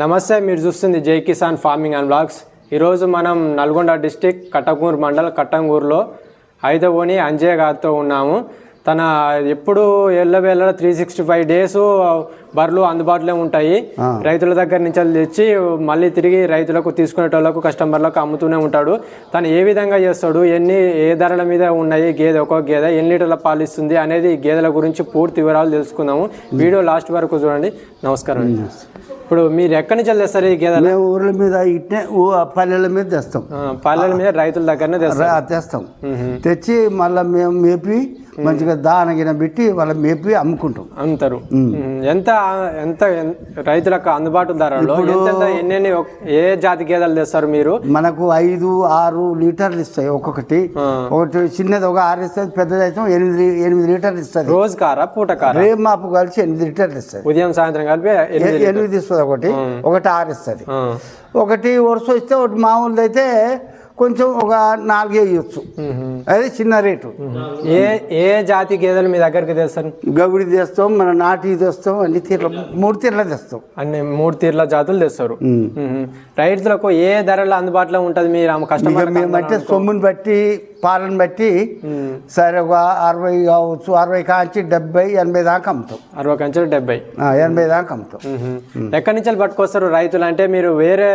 నమస్తే మీరు చూస్తుంది జై కిసాన్ ఫార్మింగ్ అండ్ బ్లాగ్స్. ఈరోజు మనం నల్గొండ డిస్టిక్ కట్టంగూరు మండల్ కట్టంగూరులో ఐదవోని అంజయ్ గారితో ఉన్నాము. తన ఎప్పుడు ఎల్లవేళ త్రీ సిక్స్టీ ఫైవ్ డేస్ బర్రెలు అందుబాటులో ఉంటాయి. రైతుల దగ్గర నుంచి తెచ్చి మళ్ళీ తిరిగి రైతులకు తీసుకునేటోళ్ళకు కస్టమర్లకు అమ్ముతూనే ఉంటాడు. తను ఏ విధంగా చేస్తాడు ఎన్ని ఏ ధరల మీద ఉన్నాయి గేదె ఒక్కొక్క గేదె ఎన్ని లీటర్ల పాలు ఇస్తుంది అనేది గేదెల గురించి పూర్తి వివరాలు తెలుసుకుందాము. వీడియో లాస్ట్ వరకు చూడండి. నమస్కారం అండి. ఇప్పుడు మీరు ఎక్కడి నుంచి తెస్తారు ఈ గేదెలు మేము ఊర్ల మీద ఇట్నే పల్లెల మీద తెస్తాం. పల్లెల మీద రైతుల దగ్గరనే తెస్తాం. తెచ్చి మళ్ళీ మేము మేపి మంచిగా దానగిన పెట్టి వాళ్ళ మేపి అమ్ముకుంటాం. అమ్ముతారు. ఎంత ఎంత రైతులకు అందుబాటు ధరలో ఎన్నెన్ని ఏ జాతి గేదెలు తెస్తారు మీరు? మనకు ఐదు ఆరు లీటర్లు ఇస్తాయి ఒక్కొక్కటి. ఒకటి చిన్నది ఒక ఆరు ఇస్తుంది పెద్దది అయితే ఎనిమిది ఎనిమిది లీటర్లు ఇస్తుంది. రోజు కారా పూట కారా రేపు మాపు కలిసి ఎనిమిది లీటర్లు ఇస్తుంది. ఉదయం సాయంత్రం కలిపి ఎనిమిది ఇస్తుంది ఒకటి. ఒకటి ఆరు ఇస్తుంది. ఒకటి వరుస ఇస్తే ఒకటి మామూలుది అయితే కొంచెం ఒక నాలుగే ఇవ్వచ్చు. అది చిన్న రేటు. ఏ ఏ జాతి గేదెలు మీ దగ్గరికి తెస్తారు? గవిడి తెస్తాం మన నాటి తెస్తాం అన్ని తీర్ల మూడు తీర్ల తెస్తాం. అన్ని మూడు తీర్ల జాతులు తెస్తారు. రైతులకు ఏ ధరలో అందుబాటులో ఉంటుంది మీరు కస్టమర్ మేమంటే సొమ్ముని బట్టి పాలను బట్టి సరే ఒక అరవై కావచ్చు అరవై కాంచి డెబ్బై ఎనభై దాకా అమ్ముతాం. అరవై కంచెలు డెబ్బై. ఎనభై దాకా అమ్ముతాం. మ్మ్. ఎక్కడి నుంచి పట్టుకొస్తారు రైతులు? అంటే మీరు వేరే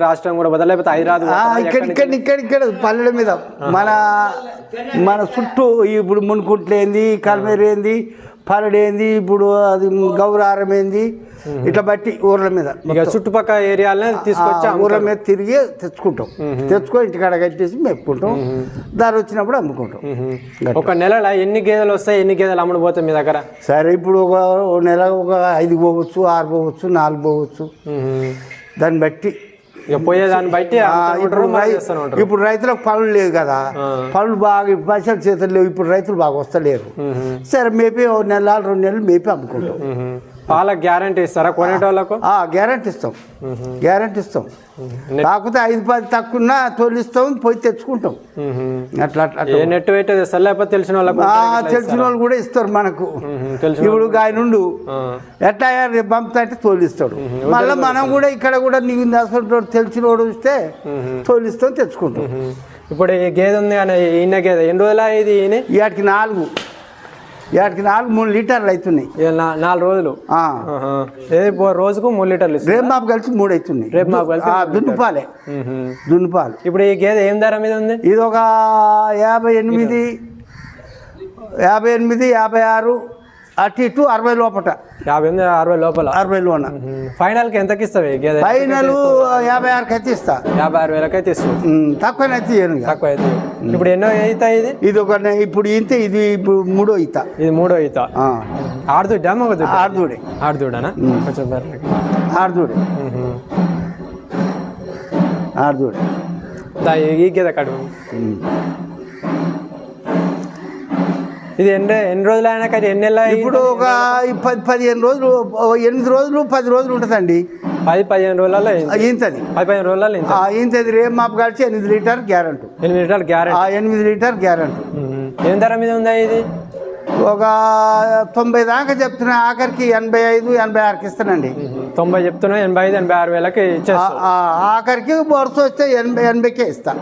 రాష్ట్రం కూడా బదులు లేకపోతే హైదరాబాద్? ఇక్కడ ఇక్కడ పల్లెల మీద మన మన చుట్టూ ఇప్పుడు మునుకుంట్లు ఏంది కల్మేరు ఏంది పల్లెడు ఏంది ఇప్పుడు అది గౌరారం ఏంది ఇట్లా బట్టి ఊర్ల మీద చుట్టుపక్కల ఏరియాలనే తీసుకొచ్చి ఊర్ల మీద తిరిగి తెచ్చుకుంటాం. తెచ్చుకొని ఇంటికాడ కట్టేసి మెప్పుకుంటాం ధర వచ్చినప్పుడు అమ్ముకుంటాం. మ్మ్. ఒక నెలలో ఎన్ని గేదెలు వస్తాయి ఎన్ని గేదెలు అమ్ముడు పోతాయి మీ దగ్గర? సరే ఇప్పుడు ఒక నెల ఒక ఐదు పోవచ్చు ఆరు పోవచ్చు నాలుగు పోవచ్చు. దాన్ని బట్టి పోయేదాన్ని బట్టి ఇప్పుడు రైతులకు పనులు లేదు కదా. పనులు బాగా పైసలు చేతులు లేవు. ఇప్పుడు రైతులు బాగా వస్తలేరు. సరే మేపి ఓ నెల రెండు నెలలు మేపి అమ్ముకుంటాం. పాల గ్యారంటీ ఇస్తారా? కొనేటోళ్ళకు? ఆ గ్యారెంటీ ఇస్తాం. గ్యారెంటీ ఇస్తాం. కాకపోతే ఐదు పది తక్కువ తోలిస్తాం పోయి తెచ్చుకుంటాం. అట్లా అట్లా ఏ నెట్ వెయిట్ తెస్తారు? లేకపోతే తెలిసిన వాళ్ళకు తెలిసిన వాళ్ళు కూడా ఇస్తారు మనకు. ఇప్పుడు ఆయన నుండు ఆ. ఎట్లా రేపు పంపుతా అంటే తోలిస్తాడు. మళ్ళీ మనం కూడా ఇక్కడ కూడా నీకు నష్టం తెలిసిన వాడు వస్తే తోలిస్తాం తెచ్చుకుంటాం. ఇప్పుడు ఈ గేదె ఉంది కానీ ఈయన గేదె ఎన్ని రోజులు ఇది ఈయన? వాటికి నాలుగు. వాటికి నాలుగు మూడు లీటర్లు అవుతున్నాయి నాలుగు రోజులు? రోజుకు మూడు లీటర్లు రేపు మాపు కలిసి మూడు అవుతున్నాయి రేపు మాపు కలిపి ఆ, దున్నుపాలే. దున్నుపాలు ఇప్పుడు ఈ గేదె ఏం ధర మీద ఉంది? ఇది ఒక యాభై ఎనిమిది యాభై ఎనిమిది యాభై ఆరు అటు ఇటు అరవై లోపట. యాభై ఎనిమిది అరవై లోపల. అరవై లోన. మ్మ్. ఫైనల్కి ఎంతకి ఇస్తావు? ఫైనల్ యాభై ఆరుకి అయితే ఇస్తా. యాభై ఆరు వేలకైతే ఇస్తావు. ఉమ్, తక్కువనైతే ఇయ్యను ఇక. తక్కువ అయితే ఇప్పుడు ఎన్నో ఈత ఇది? ఇది ఒక ఇప్పుడు ఇంత ఇది ఇప్పుడు మూడో ఈత. ఇది మూడో ఈత. ఆ, ఆడుదుడ్డా మగ ఆరుదూడే ఆడుదుడానా? కొంచెం. ఆరుదూడే దా ఈ గేదె కడుగు. ఇది ఎన్ని ఎన్ని రోజులు అయినా కానీ ఎన్ని? ఇప్పుడు ఒక పది పదిహేను రోజులు ఎనిమిది రోజులు పది రోజులు ఉంటుందండి. పది పదిహేను రోజులలో. ఇంతది పది పదిహేను రోజులలో ఇంతది రేపు మాపు కలిసి ఎనిమిది లీటర్ గ్యారెంటీ. ఎనిమిది లీటర్లు గ్యారెంటీ. ఆ ఎనిమిది లీటర్ గ్యారెంటీ. ఏం ధర మీద ఉందా ఇది? ఒక తొంభై దాకా చెప్తున్నా ఆఖరికి ఎనభై ఐదు ఎనభై ఆరుకి ఇస్తానండి. తొంభై చెప్తున్నా ఎనభై ఐదు ఎనభై ఆరు వేలకి ఆఖరికి వరుస వస్తే ఎనభై ఎనభైకే ఇస్తా.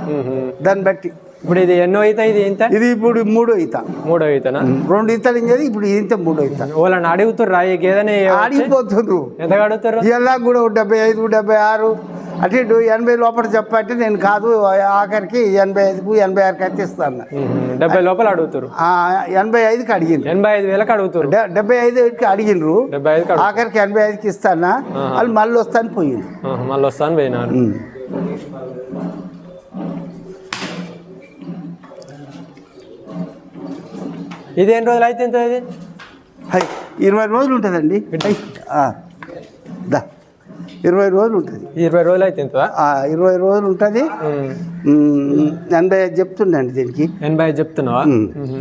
దాన్ని బట్టి. ఇప్పుడు ఇది ఎన్నో ఈత? ఇది ఇంత? ఇది ఇప్పుడు మూడో ఈత. మూడో ఈతనా? రెండు ఈతలు ఇంకేది ఇప్పుడు ఇంత మూడో ఈత. వాళ్ళని అడుగుతుర్రా? ఈ గేదెని ఆడిపోతుండ్రు ఎంత అడుగుతారు ఇలా కూడా డెబ్బై ఐదు డెబ్బై ఆరు. అటు ఇటు ఎనభై లోపల చెప్పంటే నేను కాదు ఆఖరికి ఎనభై ఐదుకు ఎనభై ఆరుకి అయితే ఇస్తాను. డెబ్బై లోపల అడుగుతారు ఎనభై ఐదుకి అడిగిండ్రు. ఎనభై ఐదు వేలకు అడుగుతారు డెబ్బై ఐదుకి అడిగిండ్రు. డెబ్బై ఐదుకి అడుగు ఆఖరికి ఎనభై ఐదుకి ఇస్తానా? వాళ్ళు మళ్ళీ వస్తాను పోయింది మళ్ళీ వస్తాను పోయినారు ఇది ఎన్ని రోజులు అయితే ఇంత ఇది హై ఇరవై రోజులు ఉంటుందండి. దా ఇరవై రోజులు ఉంటుంది. ఇరవై రోజులు అయితే ఆ, ఇరవై రోజులు ఉంటుంది. ఎనభై ఐదు చెప్తుండండి దీనికి. ఎనభై ఐదు చెప్తున్నావా.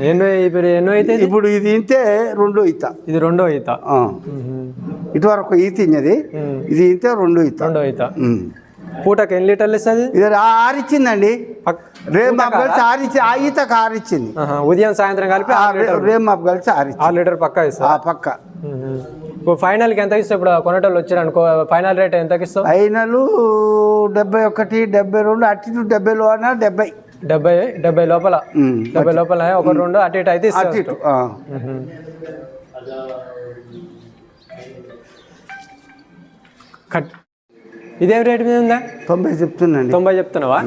ఎనభై ఇప్పుడు ఎన్నో అయితే? ఇప్పుడు ఇది ఇంతే రెండో ఈత. ఇది రెండో ఈత. ఇటువరకు ఈత ఇన్నది. ఉమ్. ఇది ఇంతే రెండో ఈత. రెండో ఈత. పూటకి ఎన్ని లీటర్లు ఇస్తుంది? ఇది ఆరిచ్చిందండి. రేపు మాపు కలిసి ఆరిచ్చి ఆ ఈతకు ఆరిచ్చింది ఆహా, ఉదయం సాయంత్రం కలిపి ఆ ఆరు రే- లీటర్ రేపు మాపు కలిసి ఆరిచ్చింది ఆరు లీటర్ పక్కా ఇస్తా ఆ పక్క. ఇప్పుడు ఫైనల్కి ఎంత ఇస్తావు ఇప్పుడు కొనేటోళ్ళు వచ్చారు అనుకో ఫైనల్ రేట్ ఎంతకి ఇస్తావు? అయినలు డెబ్బై ఒకటి డెబ్బై రెండు అటు ఇటు డెబ్బైలో అన్న డెబ్బై. డెబ్బై డెబ్బై లోపల. డెబ్బై లోపల ఒక రెండు అటు ఇటు అయితే ఆ. కట్. ఇదేం రేట్ మీద ఉందా? తొంభై చెప్తున్నాండి. తొంభై చెప్తున్నావా.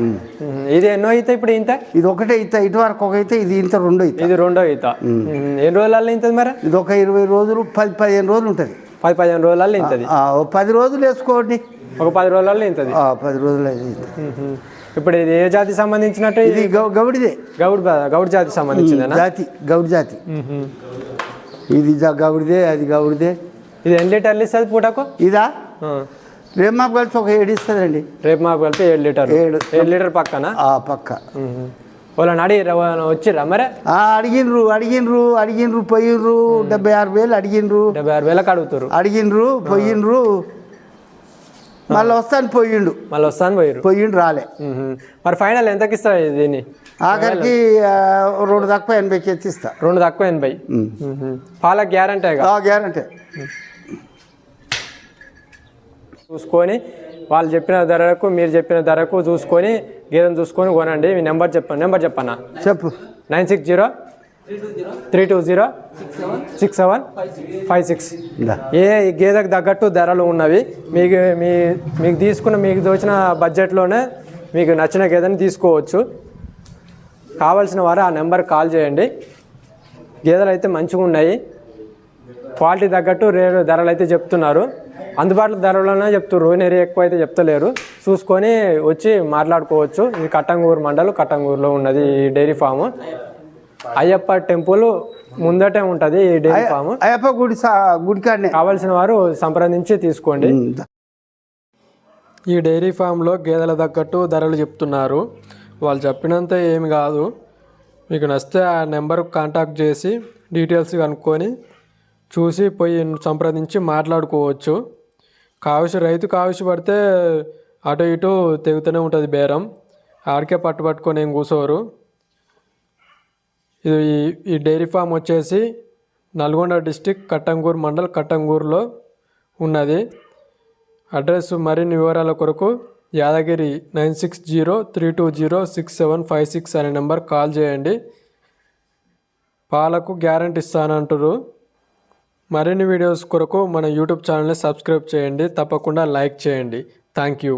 ఇది ఎన్నో ఈత ఇప్పుడు ఇంత? ఇది ఒకటే ఇత ఇటు వరకు ఒక అయితే ఇది ఇంత రెండో ఇత ఇది రెండో మ్మ్. ఎన్ని రోజులలో ఇంతది మరి? ఇది ఒక ఇరవై రోజులు పది పదిహేను రోజులు ఉంటుంది. పది పదిహేను రోజులలో ఇంతది. పది రోజులు వేసుకోండి. ఒక పది రోజులలో ఇంతది. ఆ, పది రోజులు అయితే. ఇప్పుడు ఇది ఏ జాతికి సంబంధించినట్టు ఇది? గౌడిదే. గౌడ్ గౌడ్ జాతికి సంబంధించిందేనా? జాతి గౌడి జాతి. ఇది గౌడిదే అది గౌడిదే. ఇది ఎన్ని లీటర్లు ఇస్తుంది పూటకు? ఇదా. రేపు మాకు కలిసి ఒక ఏడు ఇస్తుందండి రేపు మాకు కలిపి ఏడు లీటర్ ఏడు. ఏడు లీటర్ పక్కన? పక్క. వాళ్ళని అడిగి వచ్చిర్రా మరే? అడిగిన్రు అడిగిన్రు అడిగిన్రు పోయిన్రు డెబ్బై ఆరు వేలు అడిగిన్రు డెబ్బై ఆరు వేలకు అడుగుతారు అడిగిన్రు పోయిన్రు మళ్ళీ వస్తాను పోయిండు. మళ్ళీ వస్తాను పోయారు పోయిండు రాలే. మరి ఫైనల్ ఎంతకి ఇస్తావు దీన్ని? ఆఖరికి రెండు తక్కువ ఎనభైకి ఎత్తిస్తా. రెండు తక్కువ ఎనభై. పాలకు గ్యారంటీ గ్యారంటీ. చూసుకొని వాళ్ళు చెప్పిన ధరకు మీరు చెప్పిన ధరకు చూసుకొని గేదెను చూసుకొని కొనండి. మీ నెంబర్ చెప్పండి. నెంబర్ చెప్పన్నా? చెప్పు. Nine six zero three two zero six seven five six. ఏ గేదెకు తగ్గట్టు ధరలు ఉన్నవి. మీకు మీ మీకు తీసుకున్న మీకు దోచిన బడ్జెట్లోనే మీకు నచ్చిన గేదెని తీసుకోవచ్చు. కావాల్సిన వారు ఆ నెంబర్ కాల్ చేయండి. గేదెలు అయితే మంచిగా ఉన్నాయి క్వాలిటీ తగ్గట్టు రేటు ధరలు అయితే చెప్తున్నారు. అందుబాటులో ధరలోనే చెప్తున్నారు రోనేరి ఎక్కువ అయితే చెప్తలేరు. చూసుకొని వచ్చి మాట్లాడుకోవచ్చు. ఇది కట్టంగూరు మండలం కట్టంగూరులో ఉన్నది ఈ డైరీ ఫామ్. అయ్యప్ప టెంపుల్ ముందటే ఉంటుంది ఈ డైరీ ఫామ్. అయ్యప్ప గుడి గుడికాడనే కావాల్సిన వారు సంప్రదించి తీసుకోండి. ఈ డైరీ ఫామ్లో గేదెల తగ్గట్టు ధరలు చెప్తున్నారు. వాళ్ళు చెప్పినంత ఏమి కాదు. మీకు నచ్చితే ఆ నెంబర్కి కాంటాక్ట్ చేసి డీటెయిల్స్ కనుక్కొని చూసి పోయి సంప్రదించి మాట్లాడుకోవచ్చు. కావిసి రైతు కావిసి పడితే అటు ఇటు తెగుతూనే ఉంటుంది బేరం. ఆడికే పట్టు పట్టుకొని ఏం కూసోరు. ఇది ఈ- ఈ డైరీ ఫామ్ వచ్చేసి నల్గొండ డిస్టిక్ కట్టంగూరు మండల్ కట్టంగూరులో ఉన్నది. అడ్రస్ మరిన్ని వివరాల కొరకు Yadagiri nine six zero three two zero six seven five six అనే నెంబర్ కాల్ చేయండి. పాలకు గ్యారంటీ ఇస్తానంటారు మరిన్ని వీడియోస్ కొరకు మన యూట్యూబ్ ఛానల్ని సబ్స్క్రైబ్ చేయండి. తప్పకుండా లైక్ చేయండి. Thank you.